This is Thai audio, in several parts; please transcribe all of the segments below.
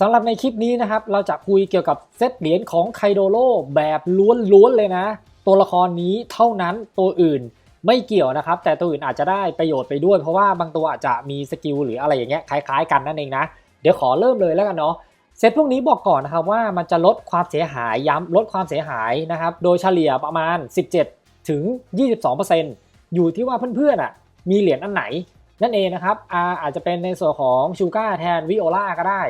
สำหรับในคลิปนี้นะครับ เราจะคุยเกี่ยวกับเซตเหรียญของไคโดโรแบบล้วนๆเลยนะ ตัวละครนี้เท่านั้นตัวอื่นไม่เกี่ยวนะครับ แต่ตัวอื่นอาจจะได้ประโยชน์ไปด้วย เพราะว่าบางตัวอาจจะมีสกิลหรืออะไรอย่างเงี้ยคล้ายๆกันนั่นเองนะ เดี๋ยวขอเริ่มเลยแล้วกันเนาะเซตพวกนี้บอกก่อนนะครับว่ามันจะลดความเสียหายย้ำลดความเสียหายนะครับ โดยเฉลี่ยประมาณ 17 ถึง 22%อยู่ที่ว่าเพื่อนๆอะมีเหรียญอันไหนนั่นเองนะครับอาอาจจะเป็นในส่วนของชูการ์แทนวิโอลาก็ได้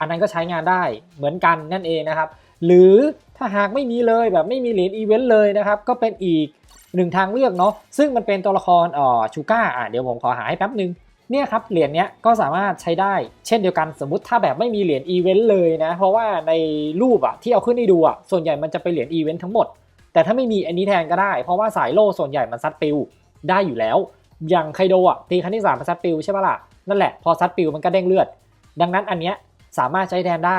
อันนั้นก็ใช้งานได้เหมือนกันนั่นเองนะครับ หรือถ้าหากไม่มีเลยแบบไม่มีเหรียญอีเวนต์เลยนะครับ ก็เป็นอีกหนึ่งทางเลือกเนาะซึ่งมันเป็นตัวละครอ่อชูก้าอะเดี๋ยวผมขอหาให้แป๊บนึงเนี่ยครับเหรียญเนี้ยก็สามารถใช้ได้ เช่นเดียวกันสมมติถ้าแบบไม่มีเหรียญอีเวนต์เลยนะเพราะว่าในรูปอะที่เอาขึ้นให้ดูอะส่วนใหญ่มันจะเป็นเหรียญอีเวนต์ทั้งหมด แต่ถ้าไม่มีอันนี้แทนก็ได้ เพราะว่าสายโล่ส่วนใหญ่มันซัดปิวได้อยู่แล้ว อย่างไคโดอะตีครั้งที่3มันซัดปิวใช่ปะล่ะนั่นแหละพอซัดปิวมันก็เด้งเลือด ดังนั้นอันเนี้ย สามารถใช้แทนได้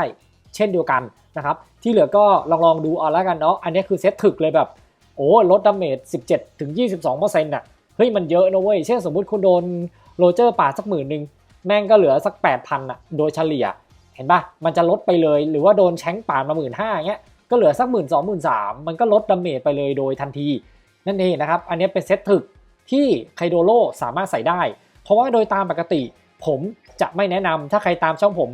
เช่นเดียวกันนะครับ ที่เหลือก็ลองลองดูเอาแล้วกันเนาะ อันนี้คือเซตถึกเลยแบบ โอ้ลดดาเมจ 17ถึง22%น่ะ เฮ้ยมันเยอะนะเว้ย เช่นสมมุติคุณโดนโรเจอร์ป่าสักหมื่นหนึ่งแม่งก็เหลือสัก 8,000น่ะ โดยเฉลี่ย เห็นปะมันจะลดไปเลย หรือว่าโดนแชงป่ามาหมื่นห้าเงี้ย ก็เหลือสักหมื่นสองหมื่นสามมันก็ลดดาเมจไปเลยโดยทันที นั่นเองนะครับ อันนี้เป็นเซตถึกที่ไคโดโรสามารถใส่ได้ เพราะว่าโดยตามปกติ ผมจะไม่แนะนำถ้าใครตามช่องผม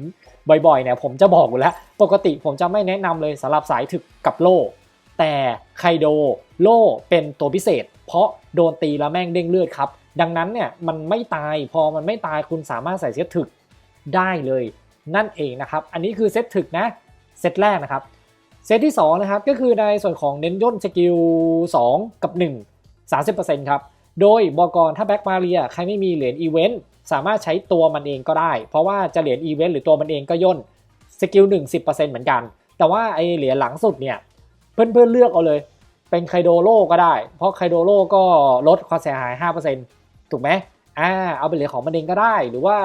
บ่อยๆเนี่ยผมจะบอกอยู่แล้ว ปกติผมจะไม่แนะนำเลยสำหรับสายถึกกับโล่ แต่ไคโดโล่เป็นตัวพิเศษ เพราะโดนตีแล้วแม่งเด้งเลือดครับ ดังนั้นเนี่ยมันไม่ตายพอมันไม่ตายคุณสามารถใส่เซตถึกได้เลยนั่นเองนะครับ อันนี้คือเซตถึกนะเซตแรกนะครับเซตที่2นะครับก็คือในส่วนของเน้นย่นสกิล2กับ 1 30%ครับ โดยบอกรถ้าแบ็กมาเรียใครไม่มีเหรียญอีเวนต์ สามารถใช้ตัวมันเองก็ได้ เพราะว่าจะเหรียญอีเวนต์หรือตัวมันเองก็ย่นสกิล1 10%เปอร์เซ็นต์เหมือนกัน แต่ว่าไอเหรียญหลังสุดเนี่ยเพื่อนๆเลือกเอาเลย เป็นไคโดโลก็ได้ เพราะไคโดโลก็ลดความเสียหาย5%ถูกไหมอ่าเอาไปเหรียญของมันเองก็ได้ หรือว่า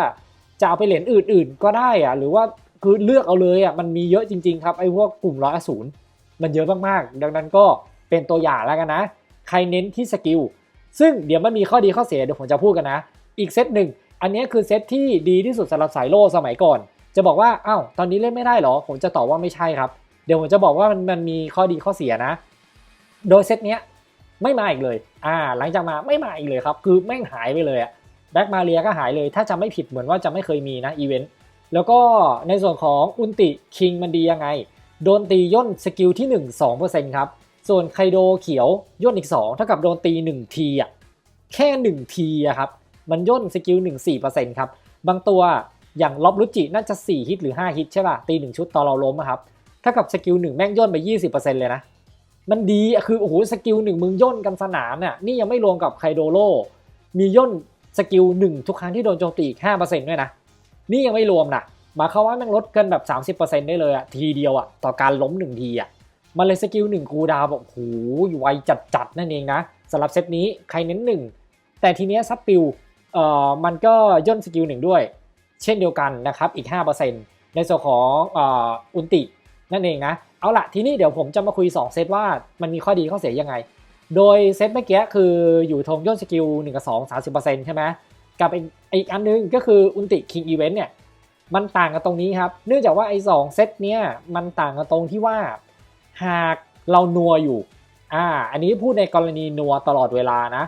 จะเอาไปเหรียญอื่น ๆ ก็ได้อะหรือว่าคือเลือกเอาเลยอะมันมีเยอะจริง ๆ ครับไอ้พวกกลุ่มร้อยอสูรมันเยอะมากๆ ดังนั้นก็เป็นตัวอย่างแล้วกันนะ ใครเน้นที่สกิลซึ่งเดี๋ยวมันมีข้อดีข้อเสียเดี๋ยวผมจะพูดกันนะ อีกเซตหนึ่ง อันนี้คือเซตที่ดีที่สุดสำหรับสายโล่สมัยก่อน จะบอกว่าอ้าวตอนนี้เล่นไม่ได้หรอ ผมจะตอบว่าไม่ใช่ครับ เดี๋ยวผมจะบอกว่ามันมันมีข้อดีข้อเสียนะ โดยเซตเนี้ยไม่มาอีกเลย อ่า หลังจากมาไม่มาอีกเลยครับ คือแม่งหายไปเลยอะแบ็กมาเรียก็หายเลย ถ้าจะไม่ผิดเหมือนว่าจะไม่เคยมีนะอีเวนต์ แล้วก็ในส่วนของอุนติคิงมันดียังไง โดนตีย่นสกิลที่ 1 2%ครับ ส่วนไคโดเขียวย่นอีก 2 เท่ากับโดนตี 1 ทีอะแค่ 1 ทีอะครับ มันย่นสกิล1 4%ครับ บางตัวอย่างล็อบลุจิน่าจะ 4 ฮิตหรือ 5 ฮิตใช่ป่ะ ตี 1 ชุดตอนเราล้มอะครับเท่ากับสกิล1 แม่งย่นไป 20%เลยนะ มันดีคือโอ้โหสกิล1มึงย่นกันสนามเนี่ยนี่ยังไม่รวมกับไคโดโลมีย่นสกิล1ทุกครั้งที่โดนโจมตีอีก5%ด้วยนะ นี่ยังไม่รวมนะหมายความว่าแม่งลดเกินแบบ 30%ได้เลยอะทีเดียวอะต่อการล้ม1ทีอะมันเลยสกิล1กูดาวแบบโอ้โหไวจัดๆนั่นเองนะสำหรับเซตนี้ใครเน้น 1 แต่ทีเนี้ยซับปิว เอ่อมันก็ย่นสกิล1ด้วย เช่นเดียวกันนะครับอีก 5%ในส่วนของอ่ออุนตินั่นเองนะ เอาละทีนี้เดี๋ยวผมจะมาคุย 2 เซตว่ามันมีข้อดีข้อเสียยังไง โดยเซตเมื่อกี้คืออยู่ทงย่นสกิล1กับ2 30%ใช่ไหมกับอีกอีกอันนึงก็คืออุนติคิงอีเวนต์เนี่ยมันต่างกันตรงนี้ครับ เนื่องจากว่าไอ้สองเซตเนี้ยมันต่างกันตรงที่ว่าหากเรานัวอยู่อ่าอันนี้พูดในกรณีนัวตลอดเวลานะ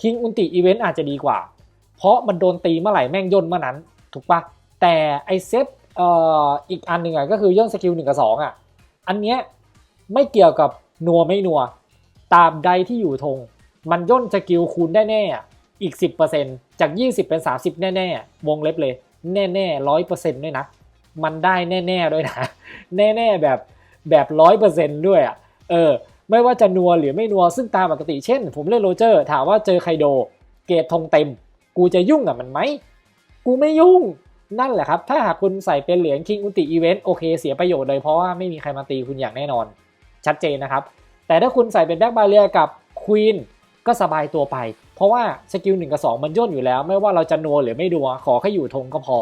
คิงอุนติอีเวนต์อาจจะดีกว่า เพราะมันโดนตีเมื่อไหร่แม่งย่นเมื่อนั้น ถูกปะแต่ไอเซตเอ่ออีกอันหนึ่งอะก็คือย่นสกิลหนึ่งกับสองอะอันเนี้ยไม่เกี่ยวกับนัวไม่นัว ตามใดที่อยู่ธงมันย่นสกิลคูณได้แน่อะอีก 10%จาก 20 เป็น 30 แน่ ๆ วงเล็บเลย แน่ๆร้อยเปอร์เซ็นต์ด้วยนะ มันได้แน่ ๆ ด้วยนะ แน่ ๆ แบบแบบร้อยเปอร์เซ็นต์ด้วยอะเออ ไม่ว่าจะนัวหรือไม่นัว ซึ่งตามปกติเช่น ผมเล่นโรเจอร์ ถามว่าเจอไคโด เกตธงเต็ม กูจะยุ่งกับมันไหม กูไม่ยุ่ง นั่นแหละครับ ถ้าหากคุณใส่เป็นเหรียญคิงอุติอีเวนต์โอเคเสียประโยชน์เลยเพราะว่าไม่มีใครมาตีคุณอย่างแน่นอน ชัดเจนนะครับ แต่ถ้าคุณใส่เป็นแบ็กบาเรียกับควีนก็สบายตัวไป เพราะว่าสกิลหนึ่งกับสองมันย่นอยู่แล้ว ไม่ว่าเราจะนัวหรือไม่นัวขอแค่อยู่ธงก็พอ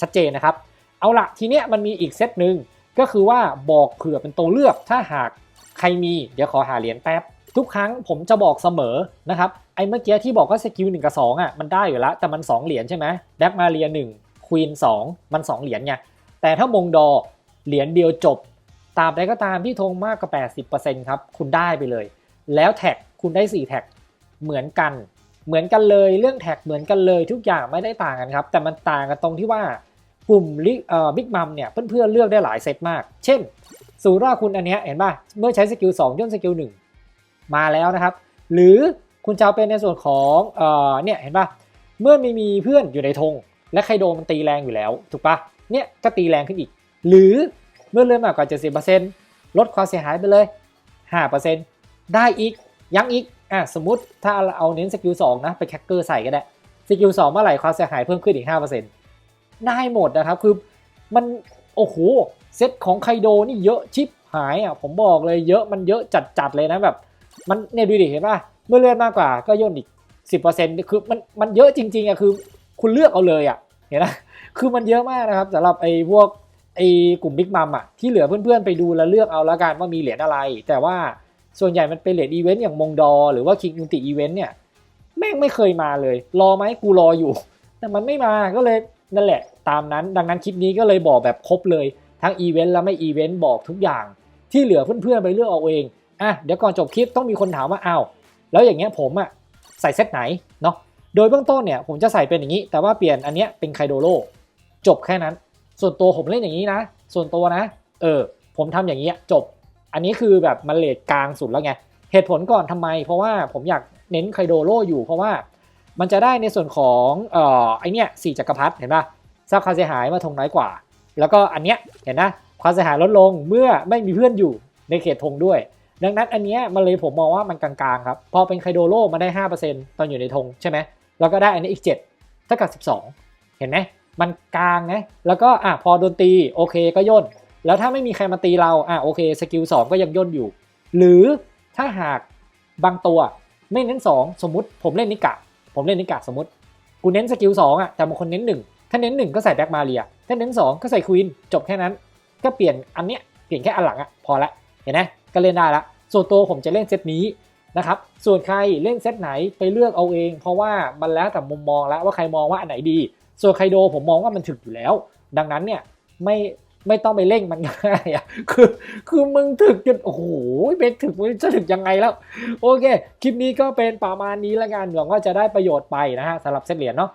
ชัดเจนนะครับ เอาละทีเนี้ยมันมีอีกเซตหนึ่งก็คือว่าบอกเผื่อเป็นตัวเลือกถ้าหากใครมี เดี๋ยวขอหาเหรียญแป๊บ ทุกครั้งผมจะบอกเสมอนะครับไอ้เมื่อกี้ที่บอกว่าสกิลหนึ่งกับสองอะมันได้อยู่แล้ว แต่มัน 2 เหรียญใช่ไหมแบ็กมาเรียหนึ่งควีนสองมัน 2 เหรียญไงแต่ถ้ามงดอเหรียญเดียวจบตาบใดก็ตามที่ธงมากกว่า 80%ครับคุณได้ไปเลย แล้วแท็กคุณได้ 4 แท็กเหมือนกัน เหมือนกันเลยเรื่องแท็กเหมือนกันเลยทุกอย่างไม่ได้ต่างกันครับ แต่มันต่างกันตรงที่ว่ากลุ่มลิเอ่อบิ๊กมัมเนี่ยเพื่อนๆเลือกได้หลายเซตมาก เช่น สูราคุณอันเนี้ยเห็นป่ะ เมื่อใช้สกิล2ย่นสกิล1 มาแล้วนะครับ หรือคุณจะเอาเป็นในส่วนของเอ่อเนี่ยเห็นป่ะเมื่อมีมีเพื่อนอยู่ในธงและไคโดมันตีแรงอยู่แล้ว ถูกปะเนี่ยก็ตีแรงขึ้นอีก หรือเมื่อเลื่อนมากกว่า 70%ลดความเสียหายไปเลย 5%ได้อีกยังอีกอะสมมติถ้าเอาเน้นสกิล2นะไปแคคเกอร์ใส่ก็ได้สกิล2เมื่อไหร่ความเสียหายเพิ่มขึ้นอีก 5%ได้หมดนะครับคือมันโอ้โหเซตของไคโดนี่เยอะชิปหายอะผมบอกเลยเยอะมันเยอะจัดๆเลยนะแบบ มันเนี่ยดูดิเห็นป่ะเมื่อเลื่อนมากกว่าก็ย่นอีก 10%คือมันมันเยอะจริงๆอะคือคุณเลือกเอาเลยอะเห็นไหมคือมันเยอะมากนะครับสำหรับไอ้พวกไอ้กลุ่มบิ๊กมัมอะที่เหลือเพื่อนๆไปดูแล้วเลือกเอาละกันว่ามีเหรียญอะไร แต่ว่าส่วนใหญ่มันเป็นเหรียญอีเวนต์อย่างมงดอ หรือว่าคิงอุนติอีเวนต์เนี่ยแม่งไม่เคยมาเลย รอไหมกูรออยู่ แต่มันไม่มาก็เลยนั่นแหละ ตามนั้นดังนั้นคลิปนี้ก็เลยบอกแบบครบเลย ทั้งอีเวนต์และไม่อีเวนต์บอกทุกอย่าง ที่เหลือเพื่อนๆไปเลือกเอาเอง อะเดี๋ยวก่อนจบคลิปต้องมีคนถามว่าอ้าวแล้วอย่างเงี้ยผมอะใส่เซตไหนเนาะโดยเบื้องต้นเนี่ยผมจะใส่เป็นอย่างนี้ แต่ว่าเปลี่ยนอันเนี้ยเป็นไคโดโลจบแค่นั้น ส่วนตัวผมเล่นอย่างนี้นะ ส่วนตัวนะ เออ ผมทำอย่างนี้จบ อันนี้คือแบบมันเลทกลางสุดแล้วไง เหตุผลก่อนทำไม เพราะว่าผมอยากเน้นไคโดโลอยู่ เพราะว่ามันจะได้ในส่วนของเอ่อไอเนี้ยสี่จักรพรรดิเห็นปะทราบค่าเสียหายมาทงน้อยกว่า แล้วก็อันเนี้ยเห็นนะความเสียหายลดลงเมื่อไม่มีเพื่อนอยู่ในเขตธงด้วย ดังนั้นอันเนี้ยมันเลยผมมองว่ามันกลางๆครับ พอเป็นไคโดโลมาได้ 5%ตอนอยู่ในธงใช่ไหมแล้วก็ได้อันนี้อีก7เท่ากับ 12 เห็นไหมมันกลางนะแล้วก็อะพอโดนตีโอเคก็ย่น แล้วถ้าไม่มีใครมาตีเราอะโอเคสกิล2ก็ยังย่นอยู่ หรือถ้าหากบางตัวไม่เน้น 2 สมมติผมเล่นนิกะ ผมเล่นนิกะสมมติกูเน้นสกิล2อะแต่บางคนเน้น 1 ถ้าเน้น 1 ก็ใส่แบ็กมาเรีย ถ้าเน้น 2 ก็ใส่ควีนจบแค่นั้น ก็เปลี่ยนอันเนี้ยเปลี่ยนแค่อันหลังอะพอละเห็นไหม ก็เล่นได้ละ ส่วนตัวผมจะเล่นเซตนี้นะครับ ส่วนใครเล่นเซตไหนไปเลือกเอาเอง เพราะว่ามันแล้วแต่มุมมองแล้วว่าใครมองว่าอันไหนดี ส่วนไคโดผมมองว่ามันถึกอยู่แล้ว ดังนั้นเนี่ยไม่ไม่ต้องไปเร่งมันง่ายอะคือคือมึงถึกจนโอ้โหเบสถึกมึงจะถึกยังไงแล้ว โอเค คลิปนี้ก็เป็นประมาณนี้ละกันหวังว่าจะได้ประโยชน์ไปนะฮะสำหรับเซตเหรียญเนาะ